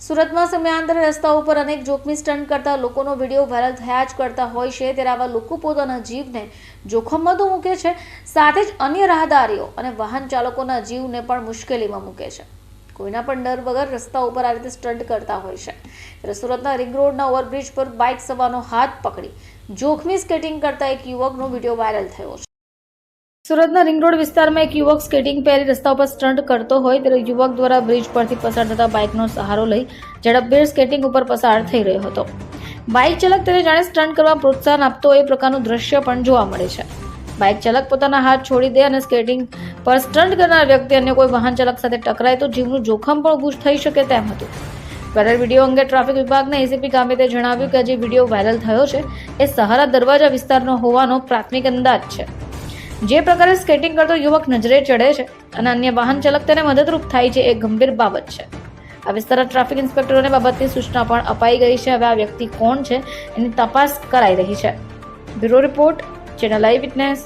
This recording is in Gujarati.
સુરતમાં સમયાંતરે રસ્તા ઉપર અનેક જોખમી સ્ટન્ટ કરતા લોકોનો વીડિયો વાયરલ થયા જ કરતા હોય છે. ત્યારે આવા લોકો પોતાના જીવને જોખમમાં તો મૂકે છે, સાથે જ અન્ય રાહદારીઓ અને વાહન ચાલકોના જીવને પણ મુશ્કેલીમાં મૂકે છે. કોઈના પણ ડર વગર રસ્તા ઉપર આ રીતે સ્ટન્ટ કરતા હોય છે. ત્યારે સુરતના રિંગ રોડના ઓવરબ્રિજ પર બાઇક સવારનો હાથ પકડી જોખમી સ્કેટિંગ કરતા એક યુવકનો વીડિયો વાયરલ થયો છે સુરતના રિંગ રોડ વિસ્તારમાં એક યુવક સ્કેટિંગ પહેરી રસ્તા ઉપર સ્ટન્ટ કરતો હોય ત્યારે યુવક દ્વારા બ્રિજ પરથી પસાર થતા બાઇકનો સહારો લઈ ઝડપભેર સ્કેટિંગ ઉપર પસાર થઈ રહ્યો હતો. બાઇક ચાલક તેને જાણે સ્ટન્ટ કરવા પ્રોત્સાહન આપતો એ પ્રકારનું દ્રશ્ય પણ જોવા મળે છે. બાઇક ચાલક પોતાના હાથ છોડી દે અને સ્કેટિંગ પર સ્ટન્ટ કરનાર વ્યક્તિ અન્ય કોઈ વાહન ચાલક સાથે ટકરાય તો જીવનું જોખમ પણ ઊભું થઈ શકે તેમ હતું. વાયરલ વીડિયો અંગે ટ્રાફિક વિભાગના એસીપી ગામિતે જણાવ્યું કે જે વીડિયો વાયરલ થયો છે. એ સહારા દરવાજા વિસ્તારનો હોવાનો પ્રાથમિક અંદાજ છે. જે પ્રકારે સ્કેટિંગ કરતો યુવક નજરે ચડે છે અને અન્ય વાહન ચાલક તેને મદદરૂપ થાય છે એ ગંભીર બાબત છે. આ વિસ્તારના ટ્રાફિક ઇન્સ્પેક્ટરોને બાબતની સૂચના પણ અપાઈ ગઈ છે. હવે આ વ્યક્તિ કોણ છે એની તપાસ કરાઈ રહી છે. Bureau report, channel eyewitness